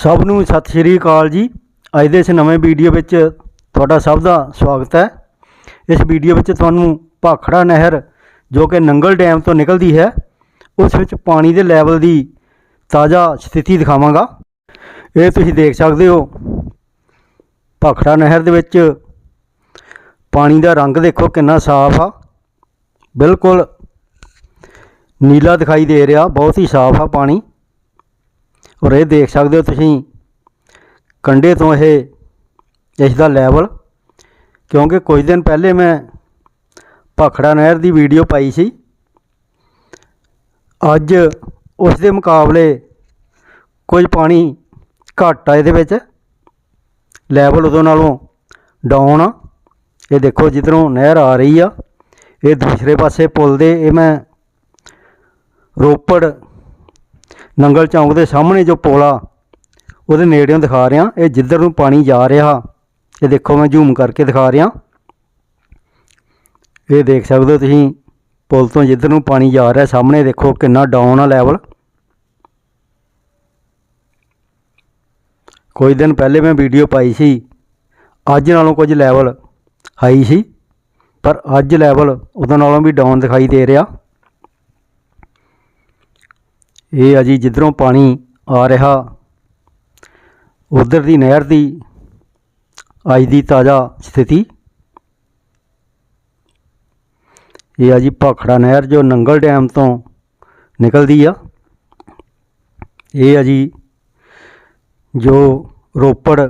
ਸਭ ਨੂੰ ਸਤਿ ਸ਼੍ਰੀ ਅਕਾਲ ਜੀ। ਅੱਜ ਦੇ ਇਸ ਨਵੇਂ ਵੀਡੀਓ ਵਿੱਚ ਤੁਹਾਡਾ ਸਭ ਦਾ ਸਵਾਗਤ ਹੈ। ਇਸ ਵੀਡੀਓ ਵਿੱਚ ਤੁਹਾਨੂੰ ਭਾਖੜਾ ਨਹਿਰ ਜੋ ਕਿ ਨੰਗਲ ਡੈਮ ਤੋਂ ਨਿਕਲਦੀ ਹੈ, ਉਸ ਵਿੱਚ ਪਾਣੀ ਦੇ ਲੈਵਲ ਦੀ ਤਾਜ਼ਾ ਸਥਿਤੀ ਦਿਖਾਵਾਂਗਾ। ਇਹ ਤੁਸੀਂ ਦੇਖ ਸਕਦੇ ਹੋ। ਭਾਖੜਾ ਨਹਿਰ ਦੇ ਵਿੱਚ ਪਾਣੀ ਦਾ ਰੰਗ ਦੇਖੋ ਕਿੰਨਾ ਸਾਫ਼ ਆ। ਬਿਲਕੁਲ ਨੀਲਾ ਦਿਖਾਈ ਦੇ ਰਿਹਾ, ਬਹੁਤ ਹੀ ਸਾਫ਼ ਆ ਪਾਣੀ। ਔਰ ਇਹ ਦੇਖ ਸਕਦੇ ਹੋ ਤੁਸੀਂ ਕੰਡੇ ਤੋਂ ਇਹ, ਇਸ ਦਾ ਲੈਵਲ। ਕਿਉਂਕਿ ਕੁਝ ਦਿਨ ਪਹਿਲੇ ਮੈਂ ਭਾਖੜਾ ਨਹਿਰ ਦੀ ਵੀਡੀਓ ਪਾਈ ਸੀ। ਅੱਜ ਉਸ ਦੇ ਮੁਕਾਬਲੇ ਕੁਝ ਪਾਣੀ ਘੱਟ ਆ ਇਹਦੇ ਵਿੱਚ। ਲੈਵਲ ਉਦੋਂ ਨਾਲੋਂ ਡਾਊਨ ਆ। ਇਹ ਦੇਖੋ ਜਿੱਧਰੋਂ ਨਹਿਰ ਆ ਰਹੀ ਆ, ਇਹ ਦੂਸਰੇ ਪਾਸੇ ਪੁਲ ਦੇ, ਇਹ ਮੈਂ ਰੋਪੜ ਨੰਗਲ ਚੌਂਕ ਦੇ ਸਾਹਮਣੇ ਜੋ ਪੁਲ ਆ ਉਹਦੇ ਨੇੜਿਓਂ ਦਿਖਾ ਰਿਹਾ, ਇਹ ਜਿੱਧਰ ਨੂੰ ਪਾਣੀ ਜਾ ਰਿਹਾ, ਇਹ ਦੇਖੋ ਮੈਂ ਜ਼ੂਮ ਕਰਕੇ ਦਿਖਾ ਰਿਹਾ। ਇਹ ਦੇਖ ਸਕਦੇ ਹੋ ਤੁਸੀਂ, ਪੁਲ ਤੋਂ ਜਿੱਧਰ ਨੂੰ ਪਾਣੀ ਜਾ ਰਿਹਾ, ਸਾਹਮਣੇ ਦੇਖੋ ਕਿੰਨਾ ਡਾਊਨ ਆ ਲੈਵਲ ਕੁਝ ਦਿਨ ਪਹਿਲੇ ਮੈਂ ਵੀਡੀਓ ਪਾਈ ਸੀ, ਅੱਜ ਨਾਲੋਂ ਕੁਝ ਲੈਵਲ ਹਾਈ ਸੀ, ਪਰ ਅੱਜ ਲੈਵਲ ਉਦੋਂ ਨਾਲੋਂ ਵੀ ਡਾਊਨ ਦਿਖਾਈ ਦੇ ਰਿਹਾ। ਇਹ ਆ ਜੀ ਜਿੱਧਰੋਂ ਪਾਣੀ ਆ ਰਿਹਾ, ਉਧਰ ਦੀ ਨਹਿਰ ਦੀ ਅੱਜ ਦੀ ਤਾਜ਼ਾ ਸਥਿਤੀ। ਇਹ ਆ ਜੀ ਭਾਖੜਾ ਨਹਿਰ ਜੋ ਨੰਗਲ ਡੈਮ ਤੋਂ ਨਿਕਲਦੀ ਆ। ਇਹ ਆ ਜੀ ਜੋ ਰੋਪੜ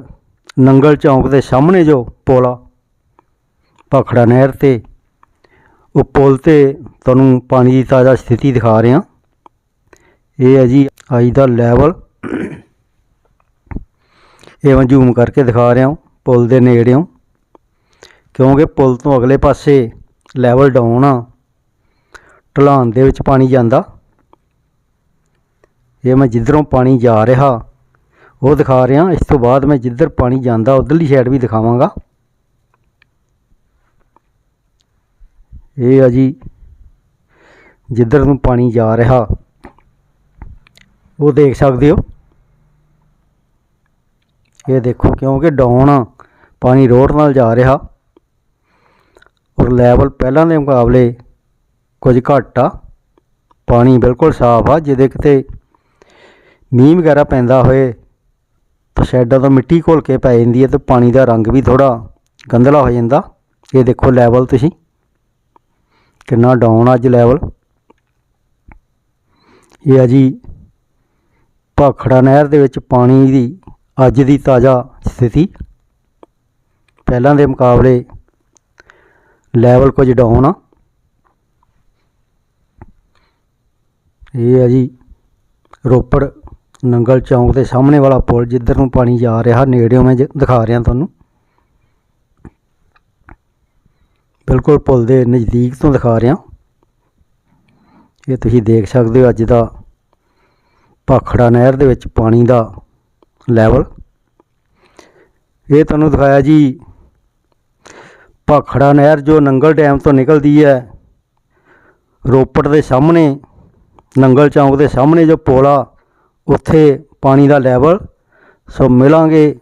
ਨੰਗਲ ਚੌਂਕ ਦੇ ਸਾਹਮਣੇ ਜੋ ਪੁਲ ਆ, ਭਾਖੜਾ ਨਹਿਰ ਤੇ, ਉਹ ਪੁਲ ਤੇ ਤੁਹਾਨੂੰ ਪਾਣੀ ਦੀ ਤਾਜ਼ਾ ਸਥਿਤੀ ਦਿਖਾ ਰਿਹਾ। ਇਹ ਹੈ ਜੀ ਅੱਜ ਦਾ ਲੈਵਲ ਇਹ ਮੈਂ ਜ਼ੂਮ ਕਰਕੇ ਦਿਖਾ ਰਿਹਾ ਹਾਂ, ਪੁਲ ਦੇ ਨੇੜਿਓਂ ਕਿਉਂਕਿ ਪੁਲ ਤੋਂ ਅਗਲੇ ਪਾਸੇ ਲੈਵਲ ਡਾਊਨ ਆ। ਢਲਾਨ ਦੇ ਵਿੱਚ ਪਾਣੀ ਜਾਂਦਾ। ਇਹ ਮੈਂ ਜਿੱਧਰੋਂ ਪਾਣੀ ਜਾ ਰਿਹਾ, ਉਹ ਦਿਖਾ ਰਿਹਾ। ਇਸ ਤੋਂ ਬਾਅਦ ਮੈਂ ਜਿੱਧਰ ਪਾਣੀ ਜਾਂਦਾ, ਉਧਰਲੀ ਸਾਈਡ ਵੀ ਦਿਖਾਵਾਂਗਾ। ਇਹ ਆ ਜੀ ਜਿੱਧਰ ਨੂੰ ਪਾਣੀ ਜਾ ਰਿਹਾ। ਉਹ ਦੇਖ ਸਕਦੇ ਹੋ ਇਹ ਦੇਖੋ ਕਿਉਂਕਿ ਡਾਊਨ ਆ ਪਾਣੀ ਰੋਡ ਨਾਲ ਜਾ ਰਿਹਾ ਔਰ ਲੈਵਲ ਪਹਿਲਾਂ ਦੇ ਮੁਕਾਬਲੇ ਕੁਝ ਘੱਟ ਆ ਪਾਣੀ ਬਿਲਕੁਲ ਸਾਫ਼ ਆ ਜਿਹਦੇ ਕਿਤੇ ਮੀਂਹ ਵਗੈਰਾ ਪੈਂਦਾ ਹੋਏ ਤਾਂ ਸ਼ੈਡਾਂ ਤੋਂ ਮਿੱਟੀ ਘੋਲ ਕੇ ਪੈ ਜਾਂਦੀ ਹੈ ਤੇ ਪਾਣੀ ਦਾ ਰੰਗ ਵੀ ਥੋੜਾ ਗੰਧਲਾ ਹੋ ਜਾਂਦਾ ਇਹ ਦੇਖੋ ਲੈਵਲ ਤੁਸੀਂ ਕਿੰਨਾ ਡਾਊਨ ਆ ਅੱਜ ਲੈਵਲ ਇਹ ਆ ਜੀ ਭਾਖੜਾ ਨਹਿਰ ਦੇ ਵਿੱਚ ਪਾਣੀ ਦੀ ਅੱਜ ਦੀ ਤਾਜ਼ਾ ਸਥਿਤੀ। ਪਹਿਲਾਂ ਦੇ ਮੁਕਾਬਲੇ ਲੈਵਲ ਕੁਝ ਡਾਊਨ ਆ। ਇਹ ਆ ਜੀ ਰੋਪੜ ਨੰਗਲ ਚੌਂਕ ਦੇ ਸਾਹਮਣੇ ਵਾਲਾ ਪੁਲ, ਜਿੱਧਰ ਨੂੰ ਪਾਣੀ ਜਾ ਰਿਹਾ, ਨੇੜਿਓਂ ਮੈਂ ਜ- ਦਿਖਾ ਰਿਹਾ ਤੁਹਾਨੂੰ। ਬਿਲਕੁਲ ਪੁਲ ਦੇ ਨਜ਼ਦੀਕ ਤੋਂ ਦਿਖਾ ਰਿਹਾ। ਇਹ ਤੁਸੀਂ ਦੇਖ ਸਕਦੇ ਹੋ ਅੱਜ ਦਾ ਭਾਖੜਾ ਨਹਿਰ ਦੇ ਵਿੱਚ ਪਾਣੀ ਦਾ ਲੈਵਲ। ਇਹ ਤੁਹਾਨੂੰ ਦਿਖਾਇਆ ਜੀ ਭਾਖੜਾ ਨਹਿਰ ਜੋ ਨੰਗਲ ਡੈਮ ਤੋਂ ਨਿਕਲਦੀ ਹੈ, ਰੋਪੜ ਦੇ ਸਾਹਮਣੇ, ਨੰਗਲ ਚੌਂਕ ਦੇ ਸਾਹਮਣੇ ਜੋ ਪੁਲ ਆ, ਉੱਥੇ ਪਾਣੀ ਦਾ ਲੈਵਲ। ਸੋ ਮਿਲਾਂਗੇ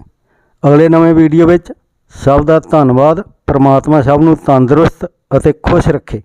ਅਗਲੇ ਨਵੇਂ ਵੀਡੀਓ ਵਿੱਚ। ਸਭ ਦਾ ਧੰਨਵਾਦ। ਪ੍ਰਮਾਤਮਾ ਸਭ ਨੂੰ ਤੰਦਰੁਸਤ ਅਤੇ ਖੁਸ਼ ਰੱਖੇ।